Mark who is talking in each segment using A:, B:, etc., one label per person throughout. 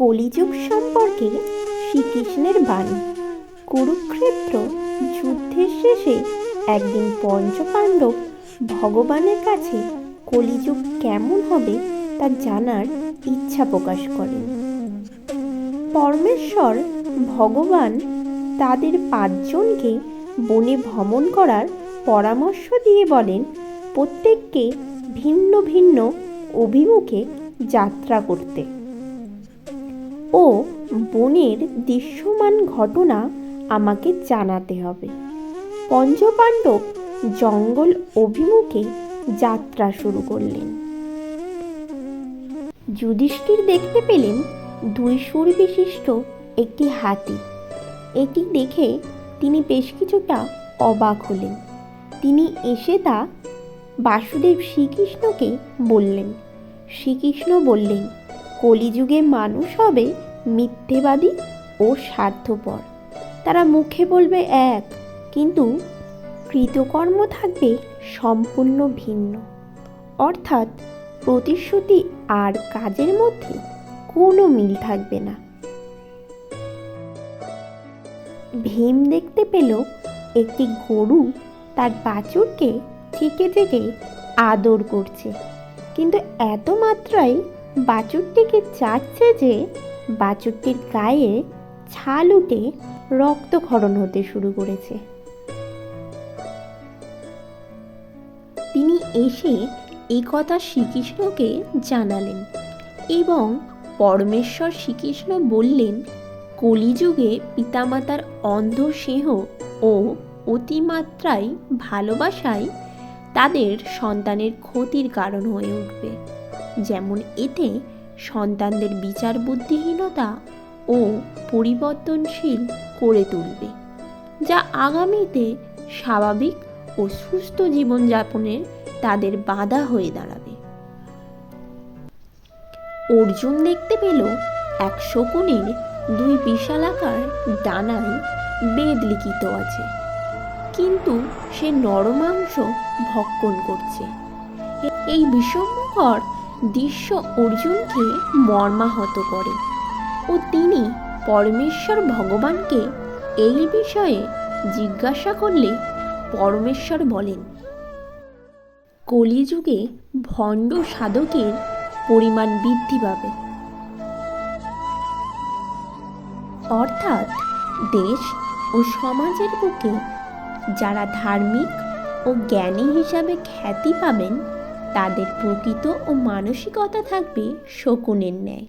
A: কলিযুগ সম্পর্কে শ্রীকৃষ্ণের বাণী। কুরুক্ষেত্র যুদ্ধের শেষে একদিন পঞ্চপাণ্ডব ভগবানের কাছে কলিযুগ কেমন হবে তা জানার ইচ্ছা প্রকাশ করেন। পরমেশ্বর ভগবান তাদের পাঁচজনকে বনে ভ্রমণ করার পরামর্শ দিয়ে বলেন, প্রত্যেককে ভিন্ন ভিন্ন অভিমুখে যাত্রা করতে। ও বনের দৃশ্যমান ঘটনা আমাকে জানাতে হবে। পঞ্চপাণ্ডব জঙ্গল অভিমুখে যাত্রা শুরু করলেন। যুধিষ্ঠির দেখতে পেলেন দুই সুর বিশিষ্ট একটি হাতি। এটি দেখে তিনি বেশ কিছুটা অবাক হলেন। তিনি এসে তা বাসুদেব শ্রীকৃষ্ণকে বললেন। শ্রীকৃষ্ণ বললেন কলিযুগে মানুষ হবে মিথ্যেবাদী ও স্বার্থপর। তারা মুখে বলবে এক, কিন্তু কৃতকর্ম থাকবে সম্পূর্ণ ভিন্ন। অর্থাৎ প্রতিশ্রুতি আর কাজের মধ্যে কোনো মিল থাকবে না। ভীম দেখতে পেল একটি গরু তার বাছুরকে থেকে থেকে আদর করছে, কিন্তু এত মাত্রায় বাছুরটিকে চাচ্ছে যে বাছুরটির গায়ে ছাল উঠে রক্তক্ষরণ হতে শুরু করেছে। তিনি এসে এই কথা শ্রীকৃষ্ণকে জানালেন এবং পরমেশ্বর শ্রীকৃষ্ণ বললেন, কলিযুগে পিতামাতার অন্ধ স্নেহ ও অতিমাত্রায় ভালোবাসায় তাদের সন্তানের ক্ষতির কারণ হয়ে উঠবে। যেমন এতে সন্তানদের বিচার বুদ্ধিহীনতা ও পরিবর্তনশীল করে তুলবে, যা আগামীতে স্বাভাবিক ও সুস্থ জীবনযাপনের তাদের বাধা হয়ে দাঁড়াবে। অর্জুন দেখতে পেল এক শকুনের দুই বিশালাকার ডানায় বেদ লিখিত আছে, কিন্তু সে নরমাংস ভক্ষণ করছে। এই বিষমকর দৃশ্য অর্জুনকে মর্মাহত করে ও তিনি পরমেশ্বর ভগবানকে এই বিষয়ে জিজ্ঞাসা করলে পরমেশ্বর বলেন, কলিযুগে ভণ্ড সাধকের পরিমাণ বৃদ্ধি পাবে। অর্থাৎ দেশ ও সমাজের বুকে যারা ধার্মিক ও জ্ঞানী হিসাবে খ্যাতি পাবেন তাদের প্রকৃত ও মানসিকতা থাকবে শকুনের ন্যায়।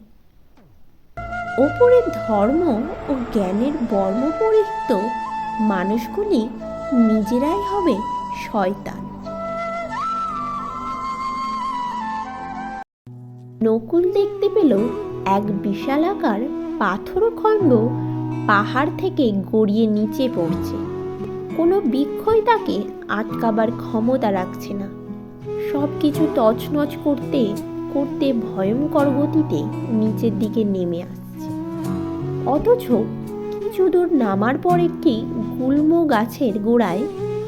A: ওপরে ধর্ম ও জ্ঞানের বর্ম পরিহিত মানুষগুলি নিজেরাই হবে শয়তান। নকুল দেখতে পেল এক বিশালাকার পাথরখণ্ড পাহাড় থেকে গড়িয়ে নিচে পড়ছে। কোনো বৃক্ষই তাকে আটকাবার ক্ষমতা রাখছে না। সব কিছু তছনছ করতে করতে ভয়ঙ্কর গতিতে নিচের দিকে নেমে আসছে। অথচ কিছু দূর নামার পর একটি গুল্ম গাছের গোড়ায়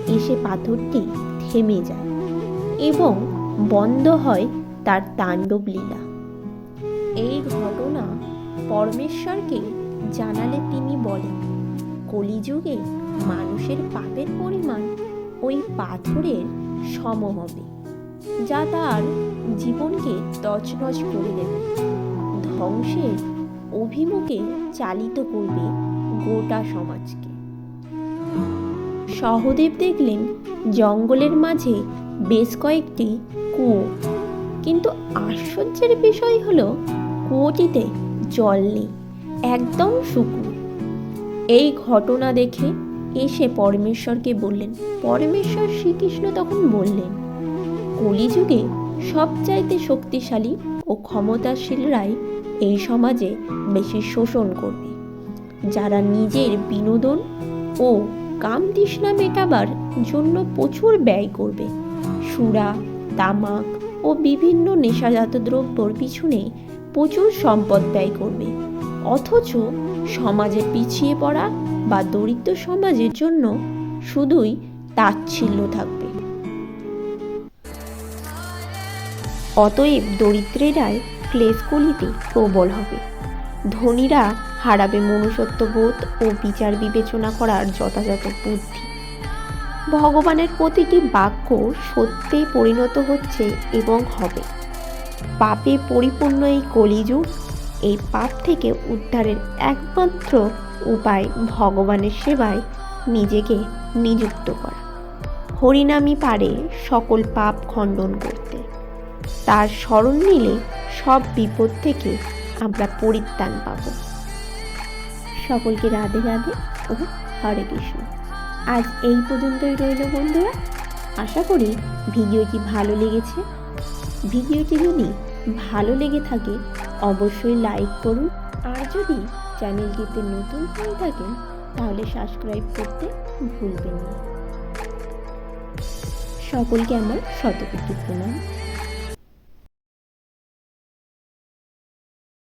A: এসে পাথরটি থেমে যায় এবং বন্ধ হয় তার তাণ্ডব লীলা। এই ঘটনা পরমেশ্বরকে জানালে তিনি বলেন, কলিযুগে মানুষের পাপের পরিমাণ ওই পাথরের সম হবে। যা তার জীবনকে তছনছ করে দেবে। ধ্বংসের অভিমুখে চালিত করবে গোটা সমাজকে। সহদেব দেখলেন, জঙ্গলের মাঝে বেশ কয়েকটি কুয়ো। কিন্তু আশ্চর্যের বিষয় হলো, কুয়োটিতে জল নেই, একদম শুকনো এই ঘটনা দেখে এসে পরমেশ্বরকে বললেন, পরমেশ্বর শ্রীকৃষ্ণ তখন বললেন কলিযুগে সবচাইতে শক্তিশালী ও ক্ষমতাশীলরাই এই সমাজে বেশি শোষণ করবে। যারা নিজের বিনোদন ও কাম তৃষ্ণা মেটাবার জন্য প্রচুর ব্যয় করবে। সুরা, তামাক ও বিভিন্ন নেশাজাত দ্রব্যর পিছনে প্রচুর সম্পদ ব্যয় করবে। অথচ সমাজে পিছিয়ে পড়া বা দরিদ্র সমাজের জন্য শুধুই তাচ্ছিল্য থাকবে। অতএব দরিদ্রেরাই ক্লেশকলিতে প্রবল হবে। ধনীরা হারাবে মনুষ্যত্ববোধ ও বিচার বিবেচনা করার যথাযথ বুদ্ধি। ভগবানের প্রতিটি বাক্য সত্যে পরিণত হচ্ছে এবং হবে। পাপে পরিপূর্ণ এই কলিযুগ, এই পাপ থেকে উদ্ধারের একমাত্র উপায় ভগবানের সেবায় নিজেকে নিযুক্ত করা। হরিনামই পারে সকল পাপ খণ্ডন করতে। তার স্মরণ নিলে সব বিপদ থেকে আমরা পরিত্রাণ পাব। সকলকে রাধে রাধে ও হরে কৃষ্ণ। আজ এই পর্যন্তই রইল বন্ধুরা। আশা করি ভিডিওটি ভালো লেগেছে। ভিডিওটি যদি ভালো লেগে থাকে, অবশ্যই লাইক করুন। আর যদি চ্যানেলটিতে নতুন হয়ে থাকেন, তাহলে সাবস্ক্রাইব করতে ভুলবেন না। সকলকে আমার শতকোটি প্রণাম।